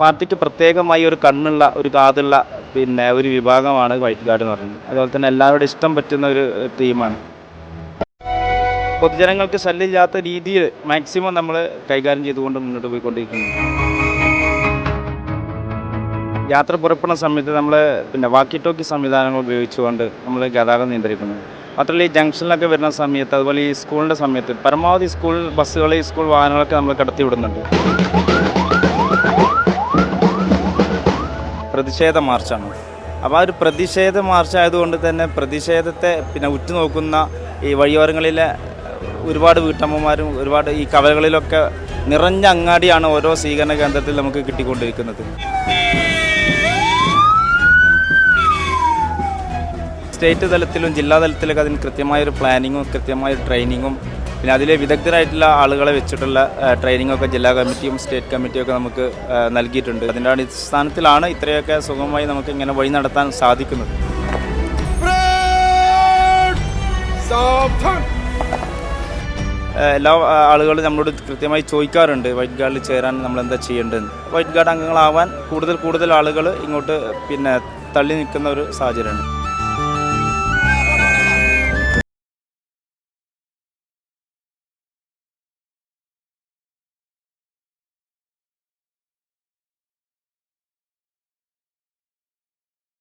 പാർട്ടിക്ക് പ്രത്യേകമായി ഒരു കണ്ണുള്ള ഒരു കാതുള്ള പിന്നെ ഒരു വിഭാഗമാണ് വൈറ്റ് ഗാർഡ് എന്ന് പറയുന്നത്. അതുപോലെ തന്നെ എല്ലാവരുടെ ഇഷ്ടം പറ്റുന്ന ഒരു തീമാണ് പൊതുജനങ്ങൾക്ക് ശല്യമില്ലാത്ത രീതിയിൽ മാക്സിമം നമ്മൾ കൈകാര്യം ചെയ്തുകൊണ്ട് മുന്നോട്ട് പോയിക്കൊണ്ടിരിക്കുന്നു. യാത്ര പുറപ്പെടുന്ന സമയത്ത് നമ്മൾ പിന്നെ വാക്കി ടോക്കി സംവിധാനങ്ങൾ ഉപയോഗിച്ചുകൊണ്ട് നമ്മൾ ഗതാഗതം നിയന്ത്രിക്കുന്നു. മാത്രമല്ല ഈ ജംഗ്ഷനിലൊക്കെ വരുന്ന സമയത്ത് അതുപോലെ ഈ സ്കൂളിന്റെ സമയത്ത് പരമാവധി സ്കൂൾ ബസ്സുകൾ സ്കൂൾ വാഹനങ്ങളൊക്കെ നമ്മൾ കടത്തി വിടുന്നുണ്ട് പ്രതിഷേധ മാർച്ചാണ്. അപ്പോൾ ആ ഒരു പ്രതിഷേധ മാർച്ച് ആയതുകൊണ്ട് തന്നെ പ്രതിഷേധത്തെ പിന്നെ ഉറ്റുനോക്കുന്ന ഈ വഴിയോരങ്ങളിലെ ഒരുപാട് വീട്ടമ്മമാരും ഒരുപാട് ഈ കവലകളിലൊക്കെ നിറഞ്ഞ അങ്ങാടിയാണ് ഓരോ സ്വീകരണ കേന്ദ്രത്തിൽ നമുക്ക് കിട്ടിക്കൊണ്ടിരിക്കുന്നത്. സ്റ്റേറ്റ് തലത്തിലും ജില്ലാ തലത്തിലൊക്കെ അതിന് കൃത്യമായൊരു പ്ലാനിങ്ങും കൃത്യമായൊരു ട്രെയിനിങ്ങും പിന്നെ അതിലെ വിദഗ്ധരായിട്ടുള്ള ആളുകളെ വെച്ചിട്ടുള്ള ട്രെയിനിങ് ഒക്കെ ജില്ലാ കമ്മിറ്റിയും സ്റ്റേറ്റ് കമ്മിറ്റിയും ഒക്കെ നമുക്ക് നൽകിയിട്ടുണ്ട്. അതിന്റെ അടിസ്ഥാനത്തിലാണ് ഇത്രയൊക്കെ സുഖമായി നമുക്ക് ഇങ്ങനെ വഴി നടത്താൻ സാധിക്കുന്നത്. എല്ലാ ആളുകളും നമ്മളോട് കൃത്യമായി ചോദിക്കാറുണ്ട് വൈറ്റ് ഗാർഡിൽ ചേരാൻ നമ്മൾ എന്താ ചെയ്യേണ്ടതെന്ന്. വൈറ്റ് ഗാർഡ് അംഗങ്ങളാവാൻ കൂടുതൽ കൂടുതൽ ആളുകൾ ഇങ്ങോട്ട് പിന്നെ തള്ളി നിൽക്കുന്ന ഒരു സാഹചര്യമാണ്